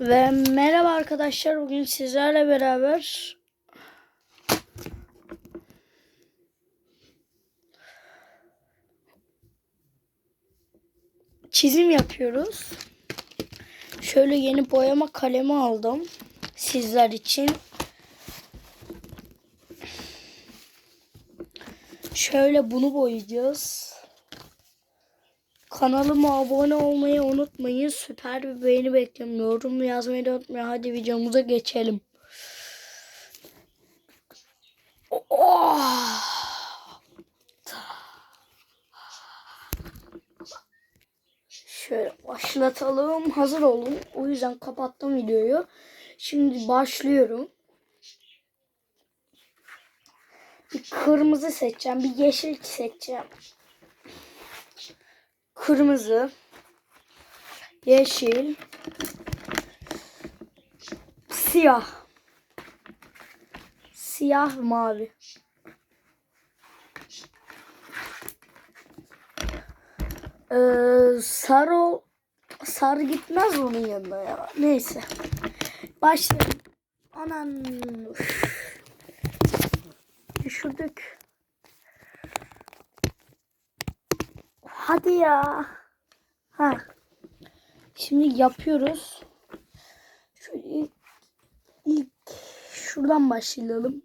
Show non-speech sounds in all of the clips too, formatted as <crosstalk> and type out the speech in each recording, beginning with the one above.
Ve merhaba arkadaşlar. Bugün sizlerle beraber çizim yapıyoruz. Şöyle yeni boyama kalemi aldım sizler için. Şöyle bunu boyayacağız. Kanalıma abone olmayı unutmayın. Süper bir beğeni bekliyorum. Yorum yazmayı da unutmayın. Hadi videomuza geçelim. Oh! Şöyle başlatalım. Hazır olun. O yüzden kapattım videoyu. Şimdi başlıyorum. Bir kırmızı seçeceğim. Bir yeşil seçeceğim. Kırmızı. Yeşil. Siyah. Siyah mavi. Ee, sarı sarı gitmez onun yanına ya. Neyse. Başlayalım. Anan. üf. Düşürdük. Hadi ya. Ha. Şimdi yapıyoruz. Şu ilk, ilk şuradan başlayalım.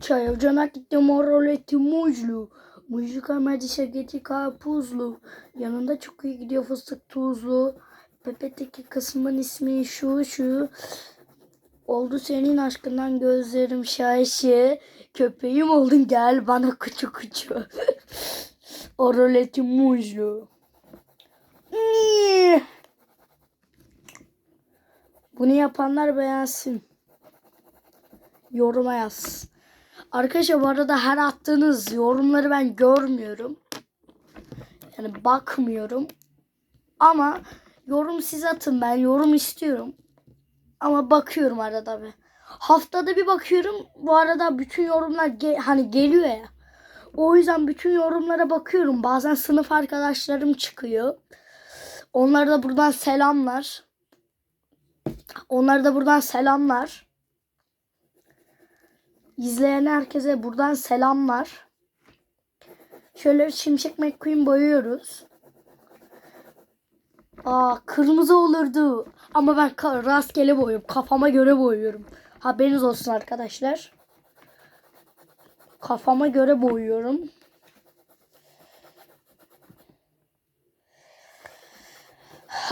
Çay ocağına gittim oroleti muzlu. Muzlu kamerci şirketi karpuzlu. Yanında çok iyi gidiyor fıstık tuzlu. Pepe'teki kısmın ismi şu şu. Oldu senin aşkından gözlerim şaşı. Köpeğim oldun gel bana kuçu kuçu. <laughs> Oroleti muzlu. Niye? Bunu yapanlar beğensin. Yoruma yaz. Arkadaşlar bu arada her attığınız yorumları ben görmüyorum. Yani bakmıyorum. Ama yorum siz atın ben yorum istiyorum. Ama bakıyorum arada bir. Haftada bir bakıyorum. Bu arada bütün yorumlar ge- hani geliyor ya. O yüzden bütün yorumlara bakıyorum. Bazen sınıf arkadaşlarım çıkıyor. Onlara da buradan selamlar. Onlara da buradan selamlar. İzleyen herkese buradan selamlar. Şöyle Şimşek McQueen boyuyoruz. Aa kırmızı olurdu. Ama ben rastgele boyuyorum. Kafama göre boyuyorum. Haberiniz olsun arkadaşlar. Kafama göre boyuyorum.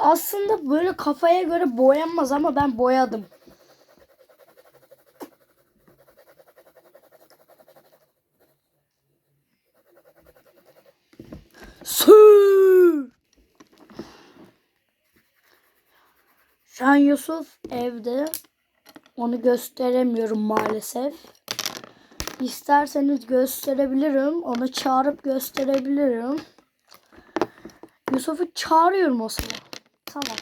Aslında böyle kafaya göre boyanmaz ama ben boyadım. Şu an Yusuf evde. Onu gösteremiyorum maalesef. İsterseniz gösterebilirim. Onu çağırıp gösterebilirim. Yusuf'u çağırıyorum o zaman. Tamam.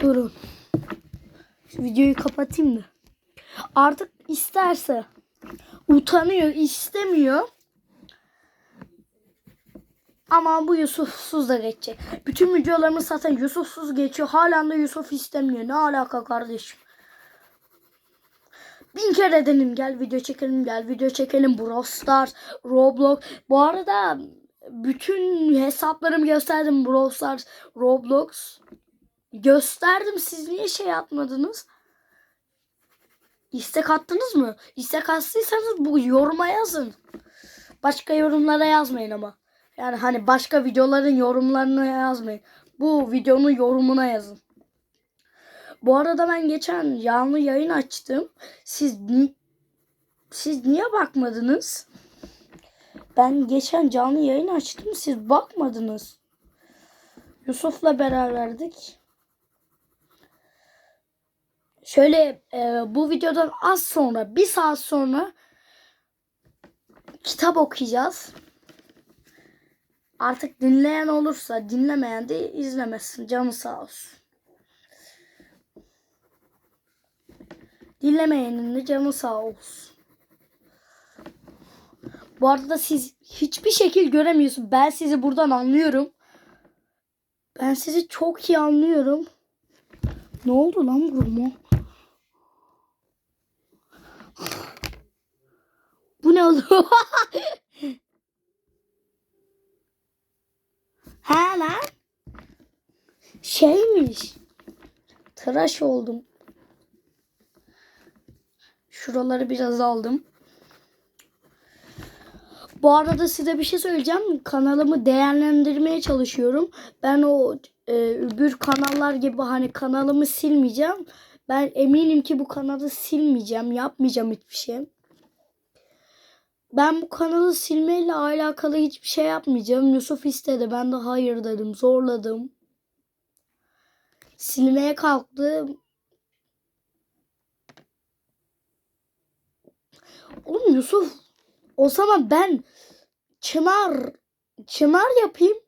Durun. Şu videoyu kapatayım da. Artık isterse utanıyor, istemiyor. Ama bu Yusufsuz da geçecek. Bütün videolarımı zaten Yusufsuz geçiyor. Halen de Yusuf istemiyor. Ne alaka kardeşim? Bin kere dedim gel video çekelim gel video çekelim. Brawl Stars, Roblox. Bu arada bütün hesaplarımı gösterdim. Brawl Stars, Roblox. Gösterdim. Siz niye şey yapmadınız? İstek attınız mı? İstek attıysanız bu yoruma yazın. Başka yorumlara yazmayın ama. Yani hani başka videoların yorumlarına yazmayın. Bu videonun yorumuna yazın. Bu arada ben geçen canlı yayın açtım. Siz siz niye bakmadınız? Ben geçen canlı yayın açtım. Siz bakmadınız. Yusuf'la beraberdik. Şöyle e, bu videodan az sonra, bir saat sonra kitap okuyacağız. Artık dinleyen olursa dinlemeyen de izlemesin. Canı sağ olsun. Dinlemeyenin de canı sağ olsun. Bu arada siz hiçbir şekil göremiyorsun. Ben sizi buradan anlıyorum. Ben sizi çok iyi anlıyorum. Ne oldu lan buruma? Bu ne oldu? <laughs> ha lan? Şeymiş. Tıraş oldum. Şuraları biraz aldım. Bu arada size bir şey söyleyeceğim. Kanalımı değerlendirmeye çalışıyorum. Ben o e, öbür kanallar gibi hani kanalımı silmeyeceğim. Ben eminim ki bu kanalı silmeyeceğim. Yapmayacağım hiçbir şey. Ben bu kanalı silmeyle alakalı hiçbir şey yapmayacağım. Yusuf istedi. Ben de hayır dedim. Zorladım. Silmeye kalktım. Oğlum Yusuf o zaman ben Çınar Çınar yapayım.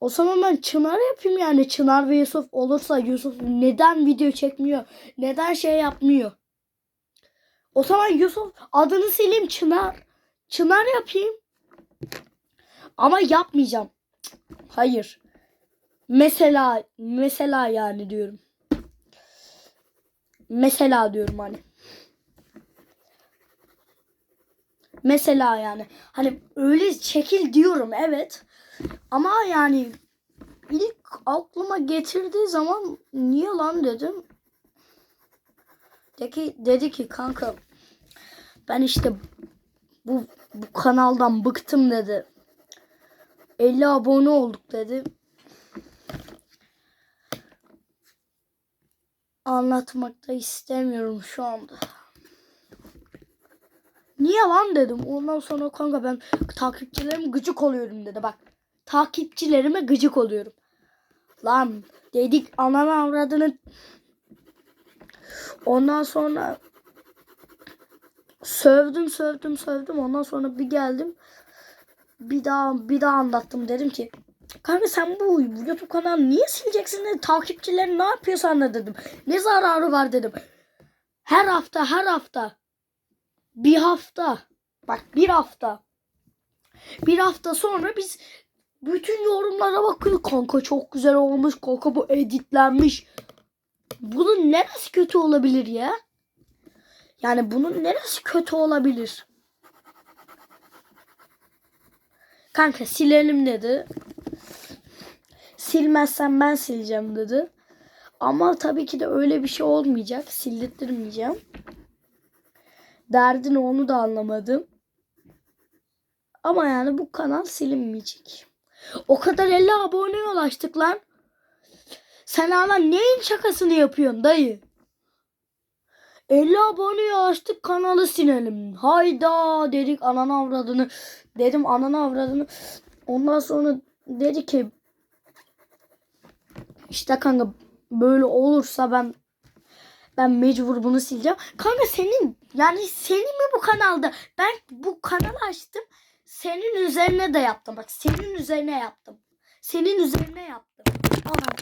O zaman ben Çınar yapayım yani Çınar ve Yusuf olursa Yusuf neden video çekmiyor? Neden şey yapmıyor? O zaman Yusuf adını sileyim Çınar. Çınar yapayım. Ama yapmayacağım. Hayır. Mesela mesela yani diyorum. Mesela diyorum hani. Mesela yani hani öyle şekil diyorum evet. Ama yani ilk aklıma getirdiği zaman niye lan dedim. Dedi, dedi ki kanka ben işte bu, bu kanaldan bıktım dedi. 50 abone olduk dedi. Anlatmak da istemiyorum şu anda. Niye lan dedim. Ondan sonra kanka ben takipçilerim gıcık oluyorum dedi. Bak takipçilerime gıcık oluyorum. Lan dedik ananı avradını. Ondan sonra sövdüm sövdüm sövdüm. Ondan sonra bir geldim. Bir daha bir daha anlattım. Dedim ki Kanka sen bu YouTube kanalı niye sileceksin dedi. Takipçilerin ne yapıyor sana dedim. Ne zararı var dedim. Her hafta her hafta bir hafta bak bir hafta bir hafta sonra biz bütün yorumlara bakıyor. Kanka çok güzel olmuş. Kanka bu editlenmiş. Bunun neresi kötü olabilir ya? Yani bunun neresi kötü olabilir? Kanka silelim dedi. Silmezsen ben sileceğim dedi. Ama tabii ki de öyle bir şey olmayacak. Sildirtmeyeceğim. Derdini onu da anlamadım. Ama yani bu kanal silinmeyecek. O kadar 50 aboneye ulaştık lan. Sen hala neyin şakasını yapıyorsun dayı? 50 aboneye ulaştık kanalı silelim. Hayda dedik ananı avradını. Dedim ananı avradını. Ondan sonra dedi ki işte kanka böyle olursa ben ben mecbur bunu sileceğim. Kanka senin yani senin mi bu kanalda? Ben bu kanalı açtım. Senin üzerine de yaptım. Bak senin üzerine yaptım. Senin üzerine yaptım. Aa.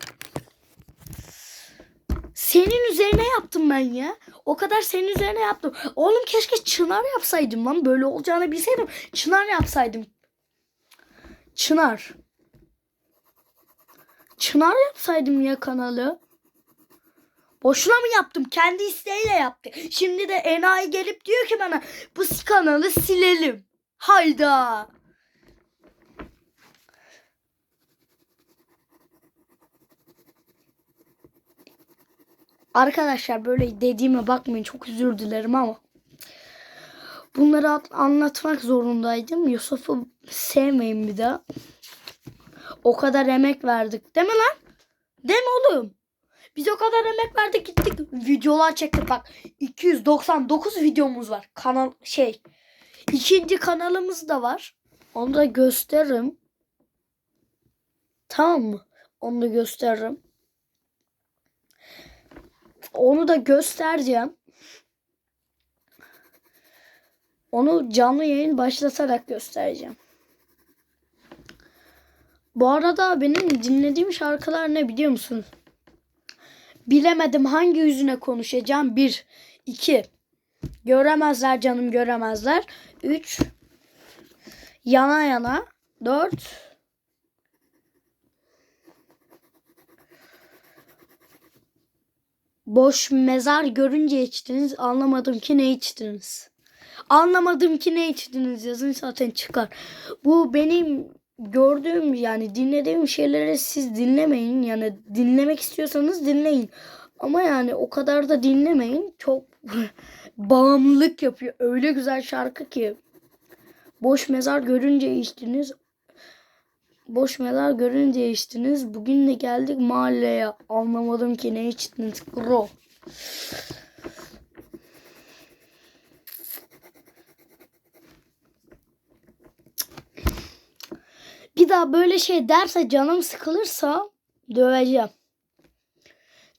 Senin üzerine yaptım ben ya. O kadar senin üzerine yaptım. Oğlum keşke Çınar yapsaydım lan. Böyle olacağını bilseydim. Çınar yapsaydım. Çınar. Çınar yapsaydım ya kanalı. Boşuna mı yaptım? Kendi isteğiyle yaptı. Şimdi de enayi gelip diyor ki bana bu kanalı silelim. Hayda. Arkadaşlar böyle dediğime bakmayın çok özür dilerim ama bunları at- anlatmak zorundaydım. Yusuf'u sevmeyin bir daha. O kadar emek verdik. Değil mi lan? Değil mi oğlum? Biz o kadar emek verdik gittik. Videolar çektik bak. 299 videomuz var. Kanal şey. ikinci kanalımız da var. Onu da gösteririm. Tamam mı? Onu da gösteririm. Onu da göstereceğim. Onu canlı yayın başlatarak göstereceğim. Bu arada benim dinlediğim şarkılar ne biliyor musun? Bilemedim hangi yüzüne konuşacağım. Bir, iki. Göremezler canım göremezler. 3 yana yana 4 Boş mezar görünce içtiniz. Anlamadım ki ne içtiniz. Anlamadım ki ne içtiniz yazın zaten çıkar. Bu benim gördüğüm yani dinlediğim şeyleri siz dinlemeyin. Yani dinlemek istiyorsanız dinleyin. Ama yani o kadar da dinlemeyin. Çok <laughs> bağımlılık yapıyor. Öyle güzel şarkı ki. Boş mezar görünce içtiniz. Boş mezar görünce içtiniz. Bugün de geldik mahalleye. Anlamadım ki ne içtiniz. Bro. Daha böyle şey derse canım sıkılırsa döveceğim.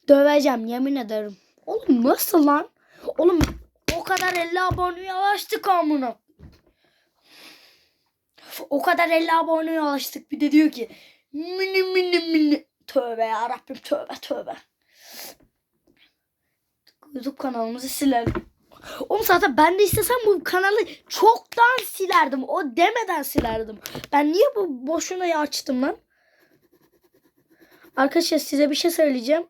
Döveceğim yemin ederim. Oğlum nasıl lan? Oğlum o kadar 50 aboneye ulaştık amına. O kadar 50 aboneye ulaştık. Bir de diyor ki mini mini mini. Tövbe ya Rabbim tövbe tövbe. YouTube kanalımızı silelim. Oğlum zaten ben de istesem bu kanalı çoktan silerdim. O demeden silerdim. Ben niye bu boşuna açtım lan? Arkadaşlar size bir şey söyleyeceğim.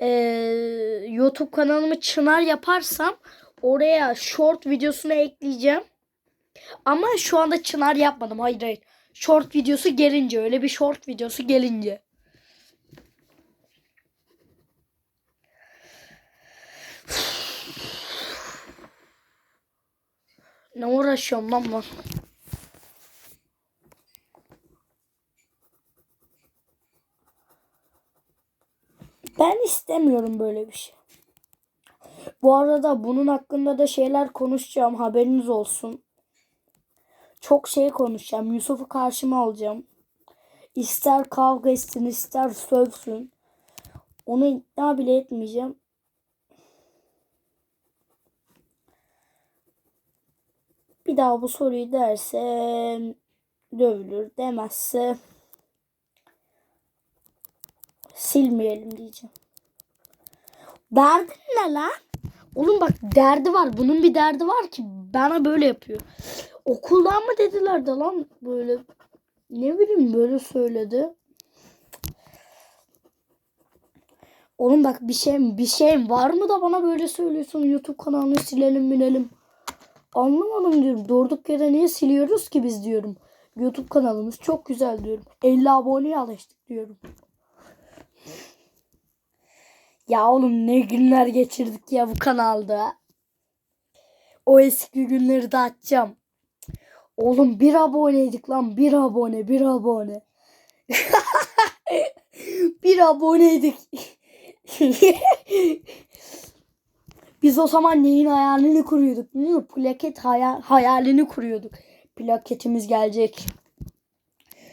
Ee, YouTube kanalımı Çınar yaparsam oraya short videosunu ekleyeceğim. Ama şu anda Çınar yapmadım. Hayır hayır. Short videosu gelince öyle bir short videosu gelince. Ne uğraşıyorum lan ben? Ben istemiyorum böyle bir şey. Bu arada bunun hakkında da şeyler konuşacağım. Haberiniz olsun. Çok şey konuşacağım. Yusuf'u karşıma alacağım. İster kavga etsin, ister sövsün. Onu ikna bile etmeyeceğim. Bir daha bu soruyu derse dövülür. Demezse silmeyelim diyeceğim. Derdin ne lan? Oğlum bak derdi var. Bunun bir derdi var ki bana böyle yapıyor. Okuldan mı dediler de lan böyle ne bileyim böyle söyledi. Oğlum bak bir şeyim bir şeyim var mı da bana böyle söylüyorsun YouTube kanalını silelim binelim. Anlamadım diyorum. Durduk yere niye siliyoruz ki biz diyorum. YouTube kanalımız çok güzel diyorum. 50 aboneye alıştık diyorum. Ya oğlum ne günler geçirdik ya bu kanalda. O eski günleri de açacağım. Oğlum bir aboneydik lan. Bir abone, bir abone. <laughs> bir aboneydik. <laughs> Biz o zaman neyin hayalini kuruyorduk? Değil mi? Plaket hayal, hayalini kuruyorduk. Plaketimiz gelecek.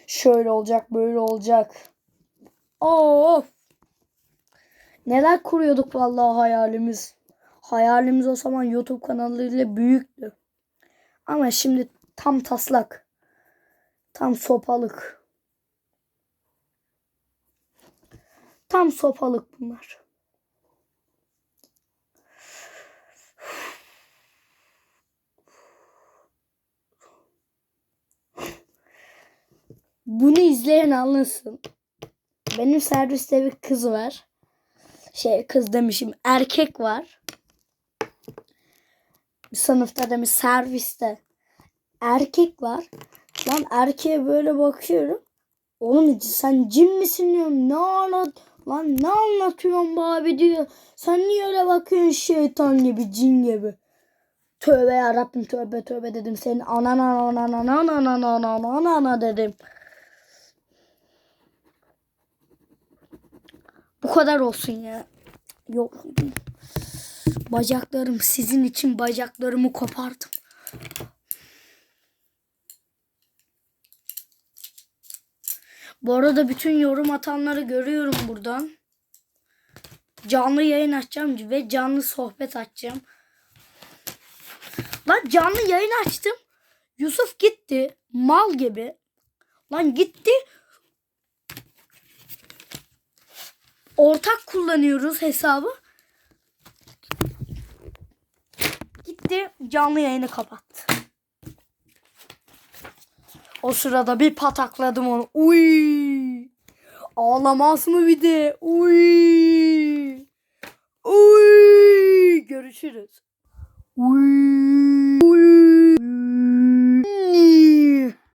Şöyle olacak, böyle olacak. Of. Neler kuruyorduk vallahi hayalimiz. Hayalimiz o zaman YouTube kanalıyla büyüktü. Ama şimdi tam taslak. Tam sopalık. Tam sopalık bunlar. Bunu izleyen anlasın. Benim serviste bir kız var. Şey kız demişim erkek var. Bir sınıfta demiş serviste erkek var. Ben erkeğe böyle bakıyorum. Oğlum sen cin misin diyorum. Ne anlat lan ne anlatıyorsun bu abi diyor. Sen niye öyle bakıyorsun şeytan gibi cin gibi. Tövbe yarabbim tövbe tövbe dedim. Senin anan anan anan anan anan anan anan dedim. Bu kadar olsun ya. Yok. Bacaklarım sizin için bacaklarımı kopardım. Bu arada bütün yorum atanları görüyorum buradan. Canlı yayın açacağım ve canlı sohbet açacağım. Lan canlı yayın açtım. Yusuf gitti. Mal gibi. Lan gitti. Ortak kullanıyoruz hesabı. gitti canlı yayını kapattı. O sırada bir patakladım onu. Uy! Ağlamaz mı bir de? Uy! Uy! Görüşürüz. Uy!